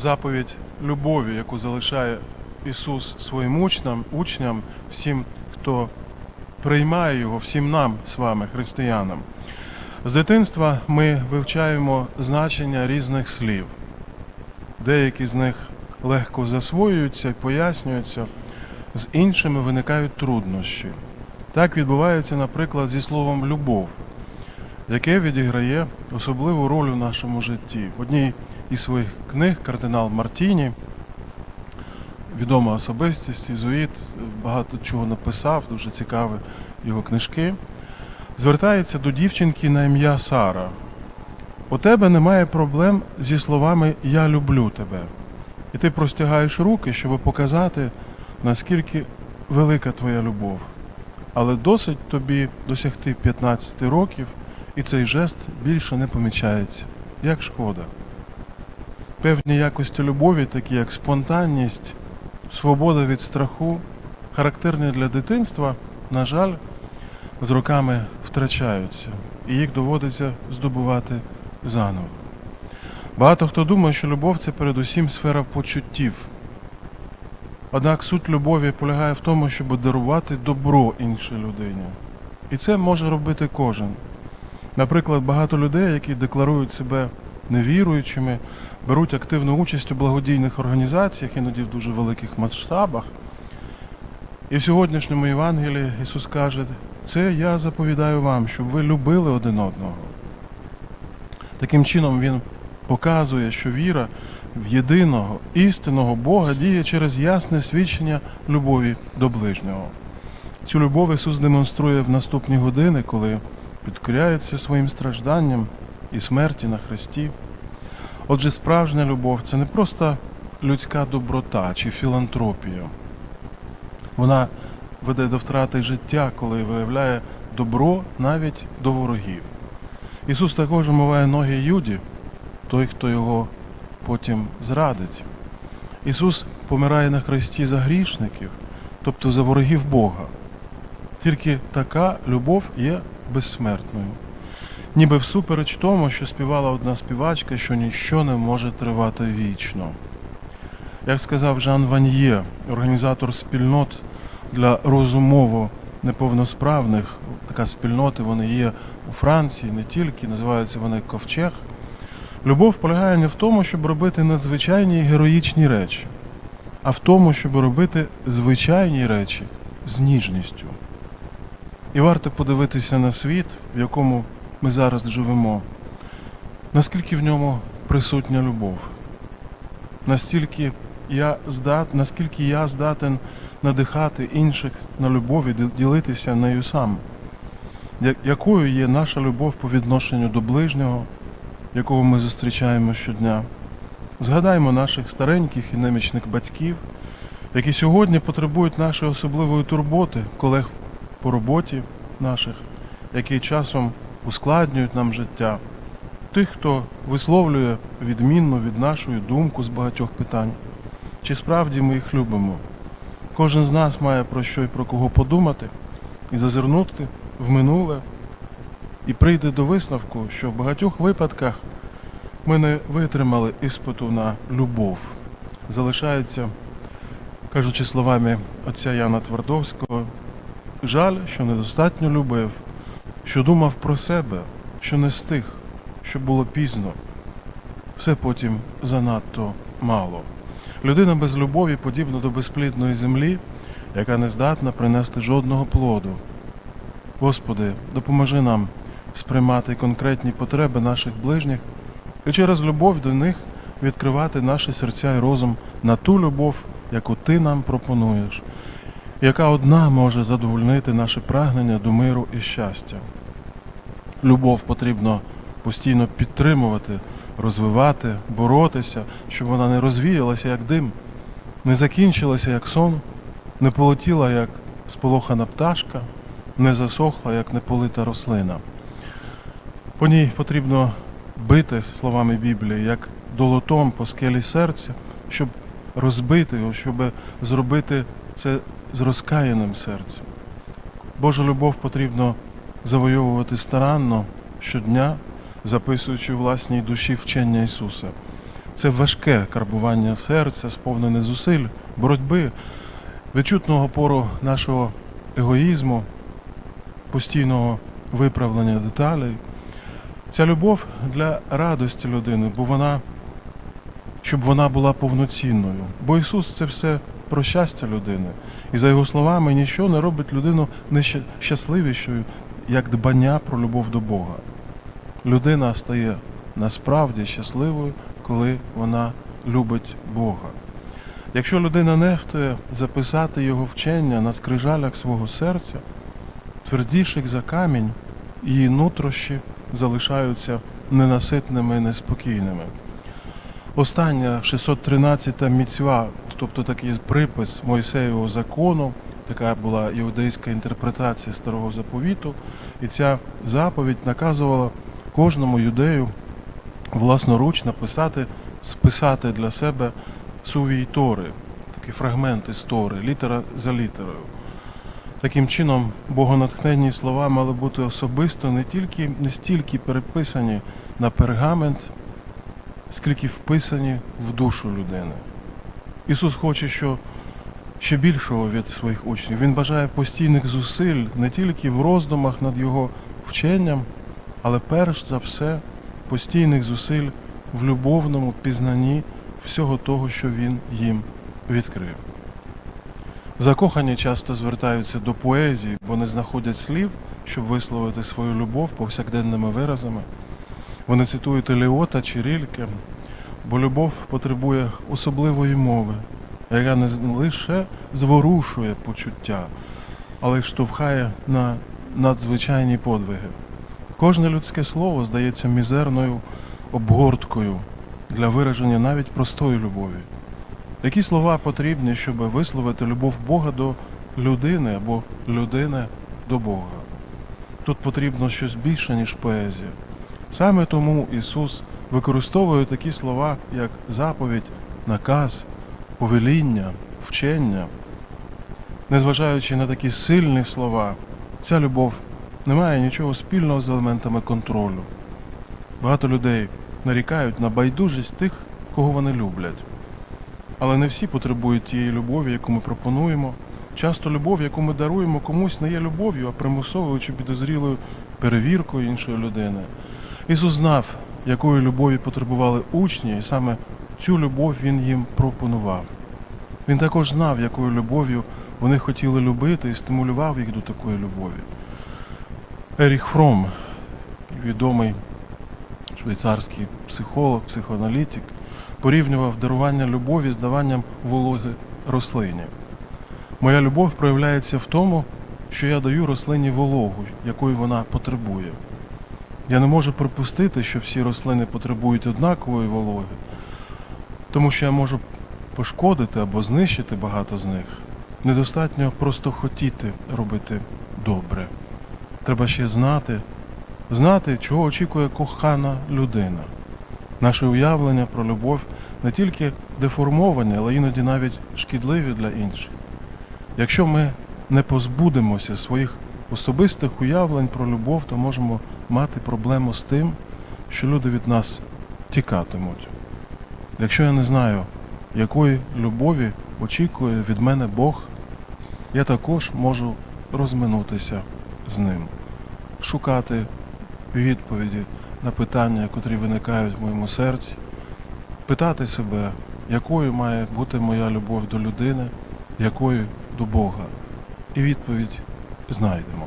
заповідь любові, яку залишає Ісус своїм учням, учням, всім, хто приймає його, всім нам з вами, християнам. З дитинства ми вивчаємо значення різних слів. Деякі з них легко засвоюються і пояснюються, з іншими виникають труднощі. Так відбувається, наприклад, зі словом любов, яке відіграє особливу роль у нашому житті. Одній із своїх книг кардинал Мартіні, відома особистість, ізуїт, багато чого написав, дуже цікаві його книжки, звертається до дівчинки на ім'я Сара. У тебе немає проблем зі словами Я люблю тебе. І ти простягаєш руки, щоб показати, наскільки велика твоя любов. Але досить тобі досягти 15 років, і цей жест більше не помічається. Як шкода. Певні якості любові, такі як спонтанність, свобода від страху, характерні для дитинства, на жаль, з роками втрачаються, і їх доводиться здобувати заново. Багато хто думає, що любов це передусім сфера почуттів. Однак суть любові полягає в тому, щоб дарувати добро іншій людині. І це може робити кожен. Наприклад, багато людей, які декларують себе невіруючими, беруть активну участь у благодійних організаціях, іноді в дуже великих масштабах. І в сьогоднішньому Євангелії Ісус каже, це я заповідаю вам, щоб ви любили один одного. Таким чином Він показує, що віра в єдиного істинного Бога діє через ясне свідчення любові до ближнього. Цю любов Ісус демонструє в наступні години, коли підкоряється своїм стражданням і смерті на Христі. Отже, справжня любов це не просто людська доброта чи філантропія. Вона веде до втрати життя, коли виявляє добро навіть до ворогів. Ісус також омиває ноги Юді, той, хто його потім зрадить. Ісус помирає на хресті за грішників, тобто за ворогів Бога. Тільки така любов є безсмертною. Ніби всупереч тому, що співала одна співачка, що ніщо не може тривати вічно. Як сказав Жан Ваньє, організатор спільнот для розумово неповносправних, така спільнота, вони є у Франції, не тільки, називаються вони ковчег. Любов полягає не в тому, щоб робити надзвичайні і героїчні речі, а в тому, щоб робити звичайні речі з ніжністю. І варто подивитися на світ, в якому ми зараз живемо, наскільки в ньому присутня любов, настільки я здат, наскільки я здатен надихати інших на любов і ділитися нею сам, якою є наша любов по відношенню до ближнього, якого ми зустрічаємо щодня. Згадаймо наших стареньких і немічних батьків, які сьогодні потребують нашої особливої турботи, колег по роботі наших, які часом ускладнюють нам життя, тих, хто висловлює відмінну від нашої думку з багатьох питань. Чи справді ми їх любимо? Кожен з нас має про що і про кого подумати і зазирнути в минуле, і прийде до висновку, що в багатьох випадках ми не витримали іспиту на любов. Залишається, кажучи словами отця Яна Твардовського, жаль, що недостатньо любив, що думав про себе, що не стиг, що було пізно. Все потім занадто мало. Людина без любові подібна до безплідної землі, яка не здатна принести жодного плоду. Господи, допоможи нам сприймати конкретні потреби наших ближніх і через любов до них відкривати наші серця і розум на ту любов, яку Ти нам пропонуєш, яка одна може задовольнити наше прагнення до миру і щастя. Любов потрібно постійно підтримувати, розвивати, боротися, щоб вона не розвіялася як дим, не закінчилася як сон, не полетіла як сполохана пташка, не засохла як неполита рослина. По ній потрібно бити словами Біблії, як долотом по скелі серця, щоб розбити його, щоб зробити це з розкаяним серцем. Божу любов потрібно завойовувати старанно щодня, записуючи власній душі вчення Ісуса. Це важке карбування серця, сповнене зусиль, боротьби, відчутного пору нашого егоїзму, постійного виправлення деталей. Ця любов для радості людини, бо вона, щоб вона була повноцінною. Бо Ісус це все про щастя людини. І за його словами, нічого не робить людину нещасливішою, як дбання про любов до Бога. Людина стає насправді щасливою, коли вона любить Бога. Якщо людина нехтує записати його вчення на скрижалях свого серця, твердіших за камінь, її нутрощі залишаються ненаситними і неспокійними. Остання 613 міцва, тобто такий припис Мойсеєвого закону, така була іудейська інтерпретація старого заповіту, і ця заповідь наказувала кожному юдею власноруч написати, списати для себе сувій Тори, такі фрагменти з Тори, літера за літерою. Таким чином, богонатхненні слова мали бути особисто не тільки не стільки переписані на пергамент, скільки вписані в душу людини. Ісус хоче, що ще більшого від своїх учнів. Він бажає постійних зусиль не тільки в роздумах над Його вченням, але перш за все постійних зусиль в любовному пізнанні всього того, що Він їм відкрив. Закохані часто звертаються до поезії, бо не знаходять слів, щоб висловити свою любов повсякденними виразами. Вони цитують Еліота чи Рільке, бо любов потребує особливої мови, яка не лише зворушує почуття, але й штовхає на надзвичайні подвиги. Кожне людське слово здається мізерною обгорткою для вираження навіть простої любові. Які слова потрібні, щоб висловити любов Бога до людини або людини до Бога? Тут потрібно щось більше, ніж поезія. Саме тому Ісус використовує такі слова, як заповідь, наказ, повеління, вчення. Незважаючи на такі сильні слова, ця любов не має нічого спільного з елементами контролю. Багато людей нарікають на байдужість тих, кого вони люблять. Але не всі потребують тієї любові, яку ми пропонуємо. Часто любов, яку ми даруємо комусь, не є любов'ю, а примусовою чи підозрілою перевіркою іншої людини. Ісус знав, якої любові потребували учні, і саме цю любов Він їм пропонував. Він також знав, якою любов'ю вони хотіли любити і стимулював їх до такої любові. Еріх Фром, відомий швейцарський психолог, психоаналітик, порівнював дарування любові з даванням вологи рослині. Моя любов проявляється в тому, що я даю рослині вологу, якої вона потребує. Я не можу припустити, що всі рослини потребують однакової вологи, тому що я можу пошкодити або знищити багато з них. Недостатньо просто хотіти робити добре. Треба ще знати, знати, чого очікує кохана людина. Наше уявлення про любов не тільки деформовані, але іноді навіть шкідливі для інших. Якщо ми не позбудемося своїх особистих уявлень про любов, то можемо мати проблему з тим, що люди від нас тікатимуть. Якщо я не знаю, якої любові очікує від мене Бог, я також можу розминутися з ним, шукати відповіді на питання, котрі виникають в моєму серці, питати себе, якою має бути моя любов до людини, якою до Бога. І відповідь знайдемо.